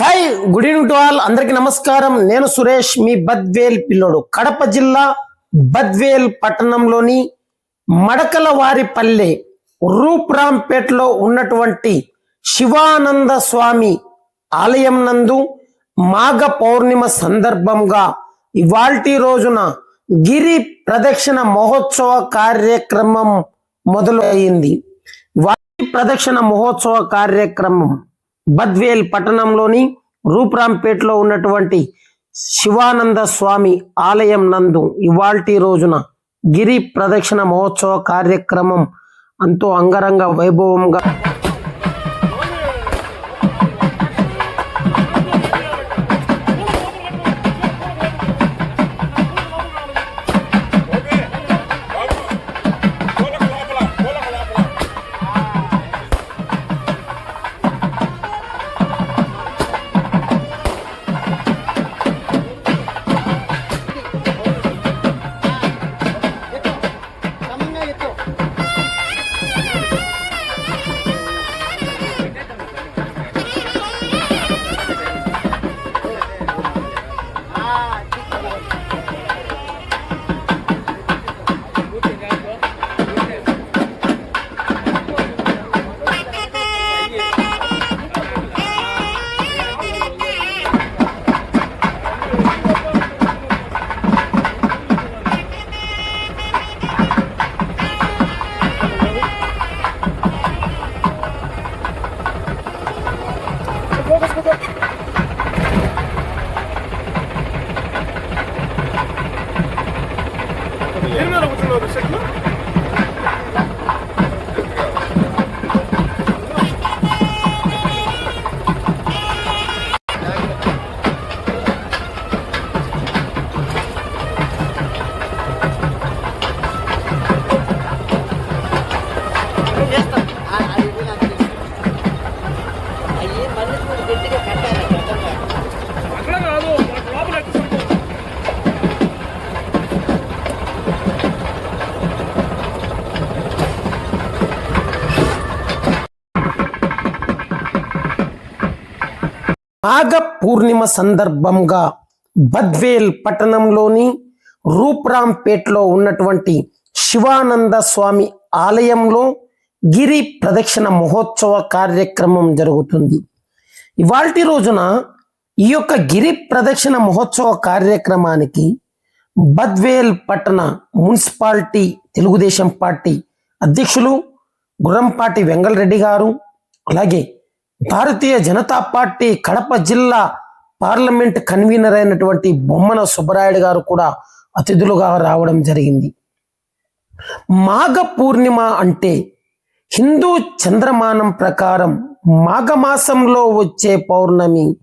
Hi good evening to all అందరికి నమస్కారం. నేను సురేష్ మీ బద్వేల్ పిల్లోడు. కడప జిల్లా బద్వేల్ పట్టణంలోని మడకలవారిపల్లె రూప్రాంపేటలో ఉన్నటువంటి శివానంద స్వామి ఆలయం నందు మాఘ పౌర్ణిమ సందర్భంగా ఇవాల్టి రోజున గిరి ప్రదక్షిణ మహోత్సవ కార్యక్రమం మొదలు అయింది వారి ప్రదక్షిణ మహోత్సవ కార్యక్రమం బద్వేల్ పట్టణంలోని రూప్రాంపేటలో ఉన్నటువంటి శివానంద స్వామి ఆలయం నందు ఇవాల్టి రోజున గిరి ప్రదక్షిణ మహోత్సవ కార్యక్రమం అంతో అంగరంగ వైభవంగా మాఘ పూర్ణిమ సందర్భంగా బద్వేల్ పట్టణంలోని రూప్రాంపేట్లో ఉన్నటువంటి శివానంద స్వామి ఆలయంలో గిరి ప్రదక్షిణ మహోత్సవ కార్యక్రమం జరుగుతుంది. ఇవాల్టి రోజున ఈ యొక్క గిరి ప్రదక్షిణ మహోత్సవ కార్యక్రమానికి బద్వేల్ పట్టణ మున్సిపాలిటీ తెలుగుదేశం పార్టీ అధ్యక్షులు గుర్రంపాటి వెంగళరెడ్డి గారు అలాగే భారతీయ జనతా పార్టీ కడప జిల్లా పార్లమెంట్ కన్వీనర్ అయినటువంటి బొమ్మన సుబ్బరాయుడు గారు కూడా అతిథులుగా రావడం జరిగింది. మాఘ పూర్ణిమ అంటే హిందూ చంద్రమానం ప్రకారం మాఘమాసంలో వచ్చే పౌర్ణమి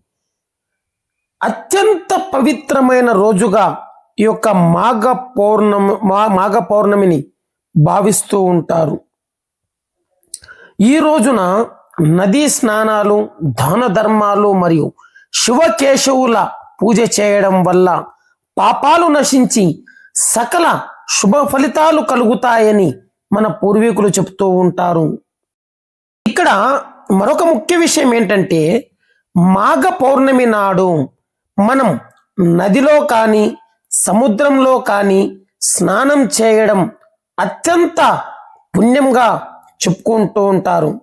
అత్యంత పవిత్రమైన రోజుగా ఈ యొక్క మాఘ పౌర్ణమి మా- మాఘ పౌర్ణమిని భావిస్తూ ఉంటారు. ఈ రోజున నదీ స్నానాలు దాన ధర్మాలు మరియు శివకేశవుల పూజ చేయడం వల్ల పాపాలు నశించి సకల శుభ ఫలితాలు కలుగుతాయని మన పూర్వీకులు చెప్తూ ఉంటారు. ఇక్కడ మరొక ముఖ్య విషయం ఏంటంటే మాఘ పౌర్ణమి నాడు మనం నదిలో కానీ సముద్రంలో కానీ స్నానం చేయడం అత్యంత పుణ్యంగా చెప్పుకుంటూ ఉంటారు.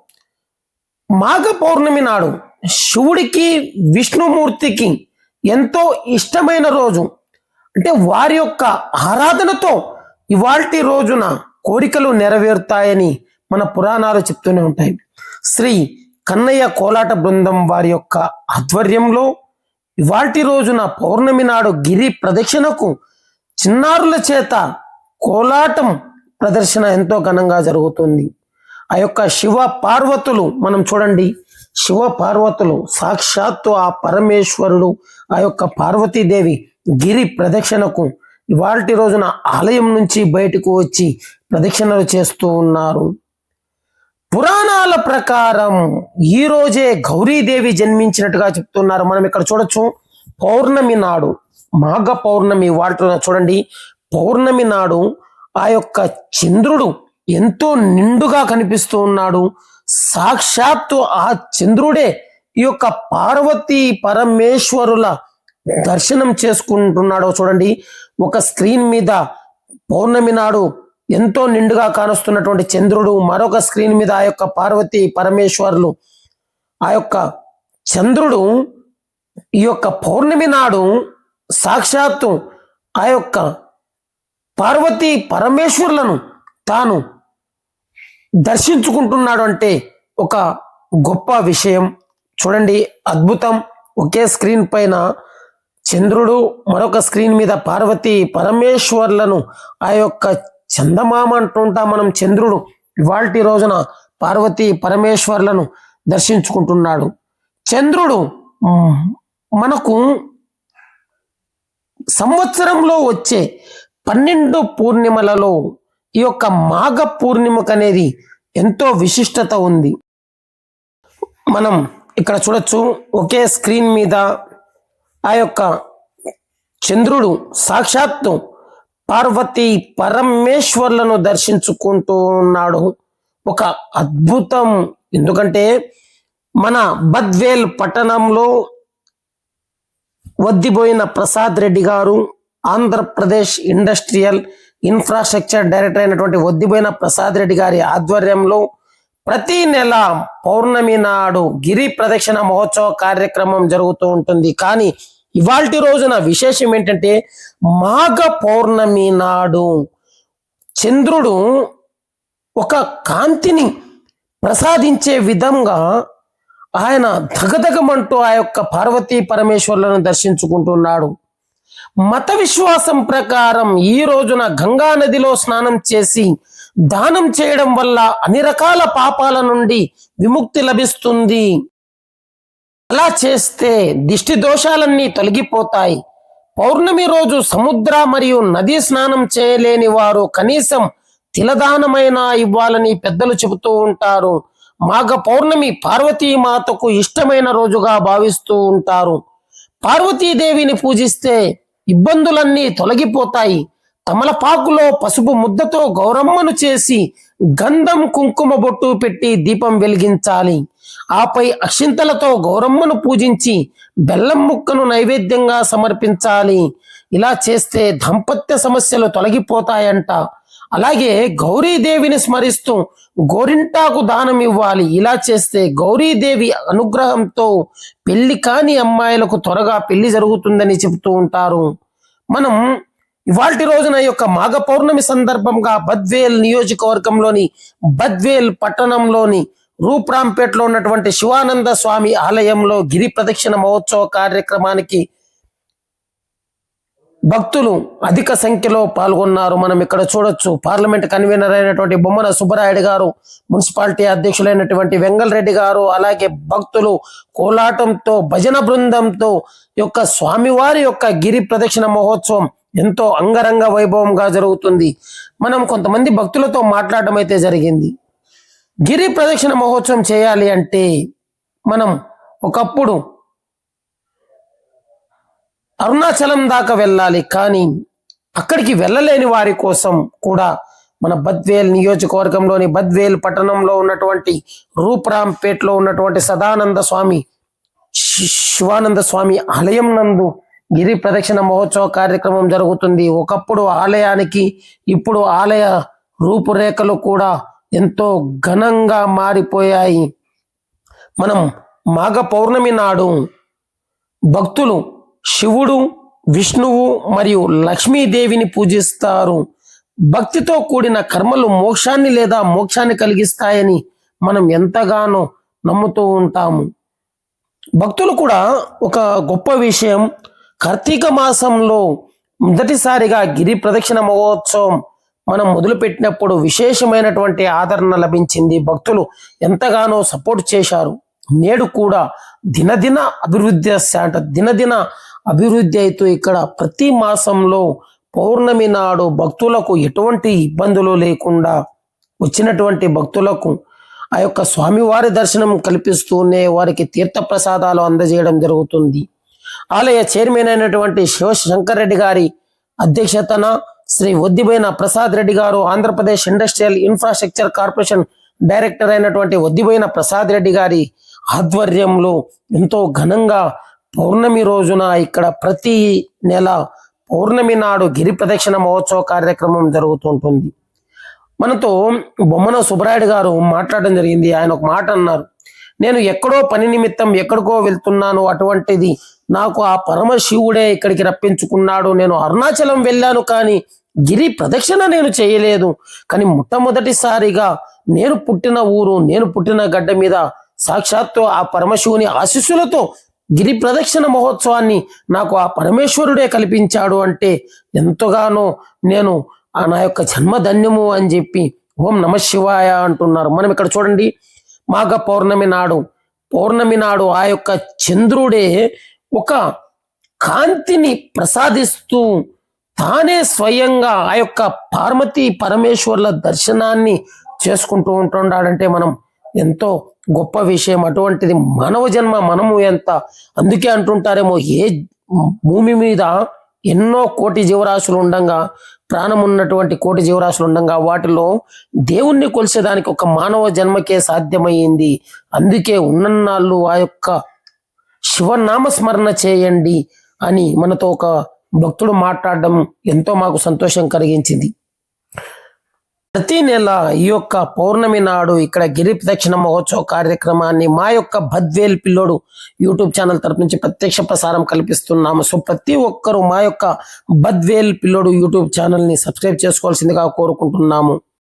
మాఘ పౌర్ణమి నాడు శివుడికి విష్ణుమూర్తికి ఎంతో ఇష్టమైన రోజు. అంటే వారి యొక్క ఆరాధనతో ఇవాల్టి రోజున కోరికలు నెరవేరుతాయని మన పురాణాలు చెప్తూనే ఉంటాయి. శ్రీ కన్నయ్య కోలాట బృందం వారి యొక్క ఆధ్వర్యంలో ఇవాల్టి రోజున పౌర్ణమి నాడు గిరి ప్రదక్షిణకు చిన్నారుల చేత కోలాటం ప్రదర్శన ఎంతో ఘనంగా జరుగుతుంది. ఆ యొక్క శివ పార్వతులు మనం చూడండి. శివ పార్వతులు సాక్షాత్తు ఆ పరమేశ్వరుడు ఆ యొక్క పార్వతీదేవి గిరి ప్రదక్షిణకు ఇవాటి రోజున ఆలయం నుంచి బయటకు వచ్చి ప్రదక్షిణలు చేస్తూ ఉన్నారు. పురాణాల ప్రకారం ఈ రోజే గౌరీదేవి జన్మించినట్టుగా చెప్తున్నారు. మనం ఇక్కడ చూడొచ్చు పౌర్ణమి నాడు మాఘ పౌర్ణమి వాటిలో చూడండి. పౌర్ణమి నాడు ఆ యొక్క చంద్రుడు ఎంతో నిండుగా కనిపిస్తూ ఉన్నాడు. సాక్షాత్తు ఆ చంద్రుడే ఈ యొక్క పార్వతీ పరమేశ్వరుల దర్శనం చేసుకుంటున్నాడో చూడండి. ఒక స్క్రీన్ మీద పౌర్ణమి నాడు ఎంతో నిండుగా కానొస్తున్నటువంటి చంద్రుడు మరొక స్క్రీన్ మీద ఆ యొక్క పార్వతి పరమేశ్వరులు ఆ యొక్క చంద్రుడు ఈ యొక్క పౌర్ణమి నాడు సాక్షాత్తు ఆ యొక్క పార్వతి పరమేశ్వరులను తాను దర్శించుకుంటున్నాడు అంటే ఒక గొప్ప విషయం. చూడండి అద్భుతం. ఒకే స్క్రీన్ పైన చంద్రుడు మరొక స్క్రీన్ మీద పార్వతి పరమేశ్వర్లను ఆ యొక్క చందమామ అంటుంటాం మనం చంద్రుడు. ఇవాల్టి రోజున పార్వతి పరమేశ్వర్లను దర్శించుకుంటున్నాడు. చంద్రుడు మనకు సంవత్సరంలో వచ్చే పన్నెండు పూర్ణిమలలో ఈ యొక్క మాఘ పూర్ణిమకు అనేది ఎంతో విశిష్టత ఉంది. మనం ఇక్కడ చూడొచ్చు ఒకే స్క్రీన్ మీద ఆ యొక్క చంద్రుడు సాక్షాత్తు పార్వతి పరమేశ్వర్లను దర్శించుకుంటూ ఉన్నాడు. ఒక అద్భుతం. ఎందుకంటే మన బద్వేల్ పట్టణంలో వద్దిపోయిన ప్రసాద్ రెడ్డి గారు ఆంధ్రప్రదేశ్ ఇండస్ట్రియల్ ఇన్ఫ్రాస్ట్రక్చర్ డైరెక్టర్ అయినటువంటి వద్దిపోయిన ప్రసాద్ రెడ్డి గారి ఆధ్వర్యంలో ప్రతి నెల పౌర్ణమి నాడు గిరి ప్రదక్షిణ మహోత్సవ కార్యక్రమం జరుగుతూ ఉంటుంది. కానీ ఇవాల్టి రోజున విశేషం ఏంటంటే మాఘ పౌర్ణమి నాడు చంద్రుడు ఒక కాంతిని ప్రసాదించే విధంగా ఆయన ధగధగమంటూ ఆ యొక్క పార్వతీ పరమేశ్వరులను దర్శించుకుంటున్నాడు. మత విశ్వాసం ప్రకారం ఈ రోజున గంగా నదిలో స్నానం చేసి దానం చేయడం వల్ల అన్ని రకాల పాపాల నుండి విముక్తి లభిస్తుంది. అలా చేస్తే దిష్టి దోషాలన్నీ తొలగిపోతాయి. పౌర్ణమి రోజు సముద్ర మరియు నదీ స్నానం చేయలేని వారు కనీసం తిలదానమైనా ఇవ్వాలని పెద్దలు చెబుతూ ఉంటారు. మాఘ పౌర్ణమి పార్వతీమాతకు ఇష్టమైన రోజుగా భావిస్తూ ఉంటారు. పార్వతీదేవిని పూజిస్తే ఇబ్బందులన్నీ తొలగిపోతాయి. తమలపాకులో పసుపు ముద్దతో గౌరమ్మను చేసి గంధం కుంకుమ బొట్టు పెట్టి దీపం వెలిగించాలి. ఆపై అక్షింతలతో గౌరమ్మను పూజించి బెల్లం ముక్కను నైవేద్యంగా సమర్పించాలి. ఇలా చేస్తే దాంపత్య సమస్యలు తొలగిపోతాయంట. అలాగే గౌరీదేవిని స్మరిస్తూ గోరింటాకు దానం ఇవ్వాలి. ఇలా చేస్తే గౌరీదేవి అనుగ్రహంతో పెళ్ళి కాని అమ్మాయిలకు త్వరగా పెళ్ళి జరుగుతుందని చెబుతూ ఉంటారు. మనం ఇవాల్టి రోజున యొక్క మాఘ పౌర్ణమి సందర్భంగా బద్వేల్ నియోజకవర్గంలోని బద్వేల్ పట్టణంలోని రూప్రాంపేటలో ఉన్నటువంటి శివానంద స్వామి ఆలయంలో గిరి ప్రదక్షిణ మహోత్సవ కార్యక్రమానికి భక్తులు అధిక సంఖ్యలో పాల్గొన్నారు. మనం ఇక్కడ చూడొచ్చు పార్లమెంట్ కన్వీనర్ అయినటువంటి బొమ్మన సుబ్బరాయుడు గారు మున్సిపాలిటీ అధ్యక్షులైనటువంటి వెంగల్ రెడ్డి గారు అలాగే భక్తులు కోలాటంతో భజన బృందంతో యొక్క స్వామివారి యొక్క గిరి ప్రదక్షిణ మహోత్సవం ఎంతో అంగరంగ వైభవంగా జరుగుతుంది. మనం కొంతమంది భక్తులతో మాట్లాడడం అయితే జరిగింది. గిరి ప్రదక్షిణ మహోత్సవం చేయాలి అంటే మనం ఒకప్పుడు అరుణాచలం దాకా వెళ్ళాలి కానీ అక్కడికి వెళ్ళలేని వారి కోసం కూడా మన బద్వేల్ నియోజకవర్గంలోని బద్వేల్ పట్టణంలో ఉన్నటువంటి రూప్రాంపేట్లో ఉన్నటువంటి సదానంద స్వామి శివానంద స్వామి ఆలయం నందు గిరి ప్రదక్షిణ మహోత్సవ కార్యక్రమం జరుగుతుంది. ఒకప్పుడు ఆలయానికి ఇప్పుడు ఆలయ రూపురేఖలు కూడా ఎంతో ఘనంగా మారిపోయాయి. మనం మాఘ పౌర్ణమి నాడు భక్తులు శివుడు విష్ణువు మరియు లక్ష్మీదేవిని పూజిస్తారు. భక్తితో కూడిన కర్మలు మోక్షాన్ని లేదా మోక్షాన్ని కలిగిస్తాయని మనం ఎంతగానో నమ్ముతూ ఉంటాము. భక్తులు కూడా ఒక గొప్ప విషయం. కార్తీక మాసంలో మొదటిసారిగా గిరి ప్రదక్షిణ మహోత్సవం మనం మొదలుపెట్టినప్పుడు విశేషమైనటువంటి ఆదరణ లభించింది. భక్తులు ఎంతగానో సపోర్ట్ చేశారు. నేడు కూడా దినదిన అభివృద్ధి అంట దినదిన అభివృద్ధి అవుతూ ఇక్కడ ప్రతి మాసంలో పౌర్ణమి నాడు భక్తులకు ఎటువంటి ఇబ్బందులు లేకుండా వచ్చినటువంటి భక్తులకు ఆ యొక్క స్వామివారి దర్శనం కల్పిస్తూనే వారికి తీర్థ ప్రసాదాలు అందజేయడం జరుగుతుంది. ఆలయ చైర్మన్ అయినటువంటి శివశంకర్ రెడ్డి గారి అధ్యక్షతన Shri Vaddiboina Prasad Reddy garu Andhra Pradesh industrial infrastructure corporation director అయినటువంటి వద్దిబోయిన ప్రసాద్ రెడ్డి గారి ఆధ్వర్యంలో ఎంతో ఘనంగా పౌర్ణమి రోజున ఇక్కడ ప్రతి నెల పౌర్ణమి నాడు గిరి ప్రదక్షిణ మహోత్సవ కార్యక్రమం జరుగుతుంటుంది. మనతో బొమ్మన సుబ్రాయుడు గారు మాట్లాడడం జరిగింది. ఆయన ఒక మాట అన్నారు. నేను ఎక్కడో పని నిమిత్తం ఎక్కడికో వెళ్తున్నాను. అటువంటిది నాకు ఆ పరమశివుడే ఇక్కడికి రప్పించుకున్నాడు. నేను అరుణాచలం వెళ్ళాను కానీ గిరి ప్రదక్షిణ నేను చేయలేదు. కానీ మొట్టమొదటిసారిగా నేను పుట్టిన ఊరు నేను పుట్టిన గడ్డ మీద సాక్షాత్తు ఆ పరమశివుని ఆశీస్సులతో గిరి ప్రదక్షిణ మహోత్సవాన్ని నాకు ఆ పరమేశ్వరుడే కల్పించాడు అంటే ఎంతగానో నేను ఆ నా యొక్క జన్మధన్యము అని చెప్పి ఓం నమ శివాయ అంటున్నారు. మనం ఇక్కడ చూడండి మాఘ పౌర్ణమి నాడు పౌర్ణమి నాడు ఆ యొక్క చంద్రుడే ఒక కాంతిని ప్రసాదిస్తూ తానే స్వయంగా ఆ యొక్క పార్వతీ పరమేశ్వర్ల దర్శనాన్ని చేసుకుంటూ ఉంటున్నాడంటే మనం ఎంతో గొప్ప విషయం. అటువంటిది మానవ జన్మ మనము ఎంత? అందుకే అంటుంటారేమో ఏ భూమి మీద ఎన్నో కోటి జీవరాశులు ఉండగా ప్రాణం ఉన్నటువంటి కోటి జీవరాశులు ఉండగా వాటిలో దేవుణ్ణి కొలిసేదానికి ఒక మానవ జన్మకే సాధ్యమైంది. అందుకే ఉన్నన్నాళ్ళు ఆ యొక్క శివనామస్మరణ చేయండి అని మనతో ఒక భక్తుడు మాట్లాడడం ఎంతో మాకు సంతోషం కలిగించింది. ప్రతి నెల ఈ యొక్క పౌర్ణమి నాడు ఇక్కడ గిరి ప్రదక్షిణ మహోత్సవ కార్యక్రమాన్ని మా యొక్క బద్వేల్ పిల్లోడు యూట్యూబ్ ఛానల్ తరపు నుంచి ప్రత్యక్ష ప్రసారం కల్పిస్తున్నాము. సో ప్రతి ఒక్కరూ మా యొక్క బద్వేల్ పిల్లోడు యూట్యూబ్ ఛానల్ని సబ్స్క్రైబ్ చేసుకోవాల్సిందిగా కోరుకుంటున్నాము.